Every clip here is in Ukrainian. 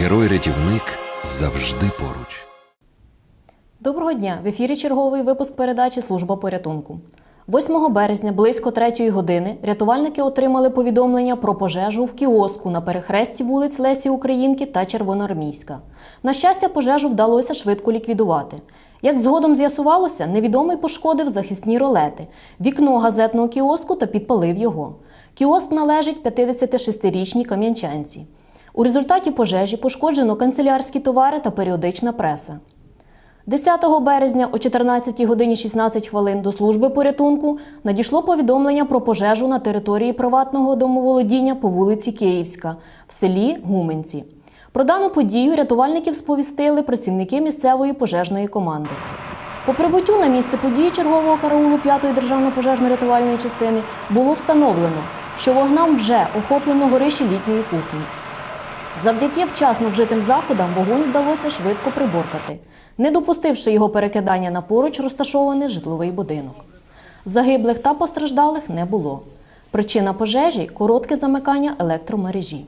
Герой-рятівник завжди поруч. Доброго дня! В ефірі черговий випуск передачі Служба порятунку. 8 березня близько 3 години рятувальники отримали повідомлення про пожежу в кіоску на перехресті вулиць Лесі Українки та Червоноармійська. На щастя, пожежу вдалося швидко ліквідувати. Як згодом з'ясувалося, невідомий пошкодив захисні ролети, вікно газетного кіоску та підпалив його. Кіоск належить 56-річній кам'янчанці. У результаті пожежі пошкоджено канцелярські товари та періодична преса. 10 березня о 14 годині 16 хвилин до служби порятунку надійшло повідомлення про пожежу на території приватного домоволодіння по вулиці Київська в селі Гуменці. Про дану подію рятувальників сповістили працівники місцевої пожежної команди. По прибуттю на місце події чергового караулу 5-ї державної пожежно-рятувальної частини було встановлено, що вогнам вже охоплено горище літньої кухні. Завдяки вчасно вжитим заходам вогонь вдалося швидко приборкати, не допустивши його перекидання на поруч розташований житловий будинок. Загиблих та постраждалих не було. Причина пожежі коротке замикання електромережі.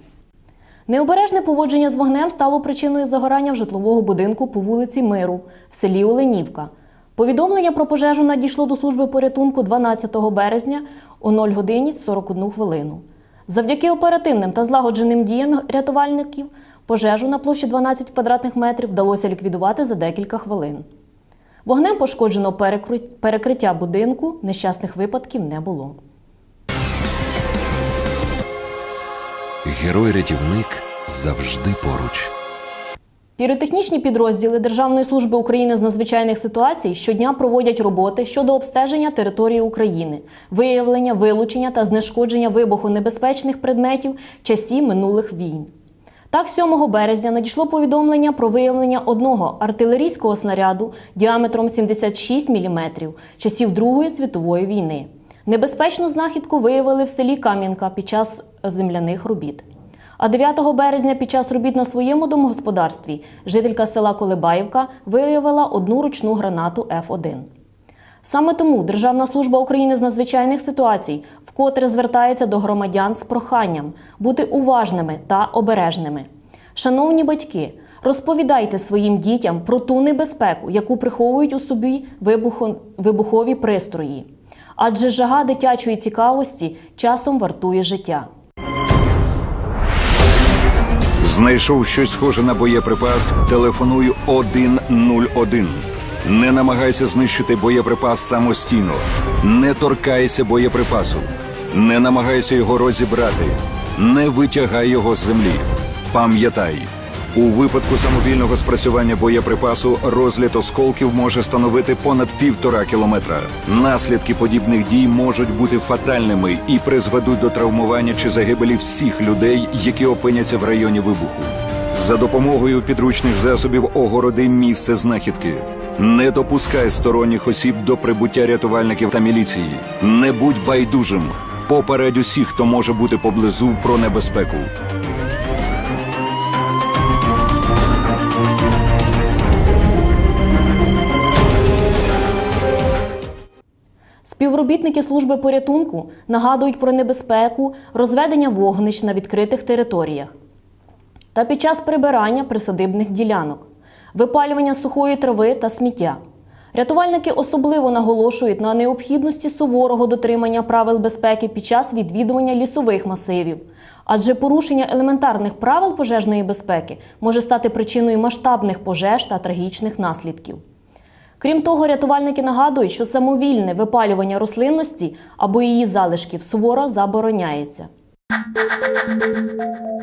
Необережне поводження з вогнем стало причиною загорання в житлового будинку по вулиці Миру в селі Оленівка. Повідомлення про пожежу надійшло до служби порятунку 12 березня о 0 годині 41 хвилину. Завдяки оперативним та злагодженим діям рятувальників пожежу на площі 12 квадратних метрів вдалося ліквідувати за декілька хвилин. Вогнем пошкоджено перекриття будинку, нещасних випадків не було. Герой-рятівник завжди поруч. Піротехнічні підрозділи Державної служби України з надзвичайних ситуацій щодня проводять роботи щодо обстеження території України, виявлення, вилучення та знешкодження вибухонебезпечних предметів часів минулих війн. Так, 7 березня надійшло повідомлення про виявлення одного артилерійського снаряду діаметром 76 мм часів Другої світової війни. Небезпечну знахідку виявили в селі Кам'янка під час земляних робіт. А 9 березня під час робіт на своєму домогосподарстві жителька села Колебаївка виявила одну ручну гранату Ф1. Саме тому Державна служба України з надзвичайних ситуацій вкотре звертається до громадян з проханням бути уважними та обережними. Шановні батьки, розповідайте своїм дітям про ту небезпеку, яку приховують у собі вибухо- вибухові пристрої. Адже жага дитячої цікавості часом вартує життя. Знайшов щось схоже на боєприпас, телефоную 101. Не намагайся знищити боєприпас самостійно. Не торкайся боєприпасу. Не намагайся його розібрати. Не витягай його з землі. Пам'ятай, у випадку самовільного спрацювання боєприпасу розліт осколків може становити понад півтора кілометра. Наслідки подібних дій можуть бути фатальними і призведуть до травмування чи загибелі всіх людей, які опиняться в районі вибуху. За допомогою підручних засобів огороди місце знахідки. Не допускай сторонніх осіб до прибуття рятувальників та міліції. Не будь байдужим. Попередь усіх, хто може бути поблизу про небезпеку. Співробітники служби порятунку нагадують про небезпеку розведення вогнищ на відкритих територіях та під час прибирання присадибних ділянок, випалювання сухої трави та сміття. Рятувальники особливо наголошують на необхідності суворого дотримання правил безпеки під час відвідування лісових масивів, адже порушення елементарних правил пожежної безпеки може стати причиною масштабних пожеж та трагічних наслідків. Крім того, рятувальники нагадують, що самовільне випалювання рослинності або її залишків суворо забороняється.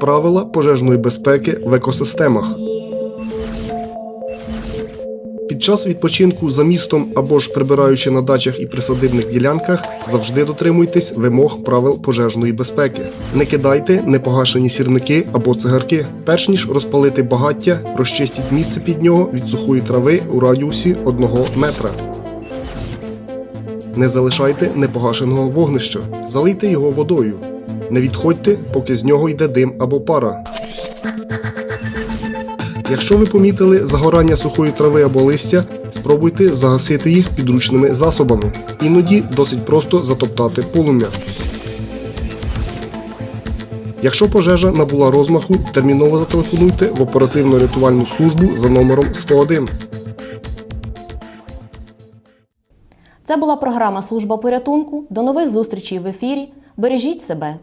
Правила пожежної безпеки в екосистемах. Під час відпочинку за містом або ж прибираючи на дачах і присадибних ділянках, завжди дотримуйтесь вимог правил пожежної безпеки. Не кидайте непогашені сірники або цигарки. Перш ніж розпалити багаття, розчистіть місце під нього від сухої трави у радіусі 1 метра. Не залишайте непогашеного вогнища, залийте його водою. Не відходьте, поки з нього йде дим або пара. Якщо ви помітили загорання сухої трави або листя, спробуйте загасити їх підручними засобами. Іноді досить просто затоптати полум'я. Якщо пожежа набула розмаху, терміново зателефонуйте в оперативно-рятувальну службу за номером 101. Це була програма Служба порятунку. До нових зустрічей в ефірі. Бережіть себе.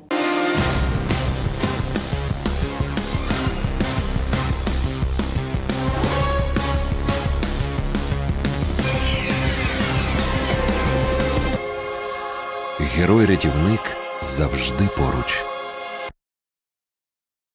Герой-рятівник завжди поруч.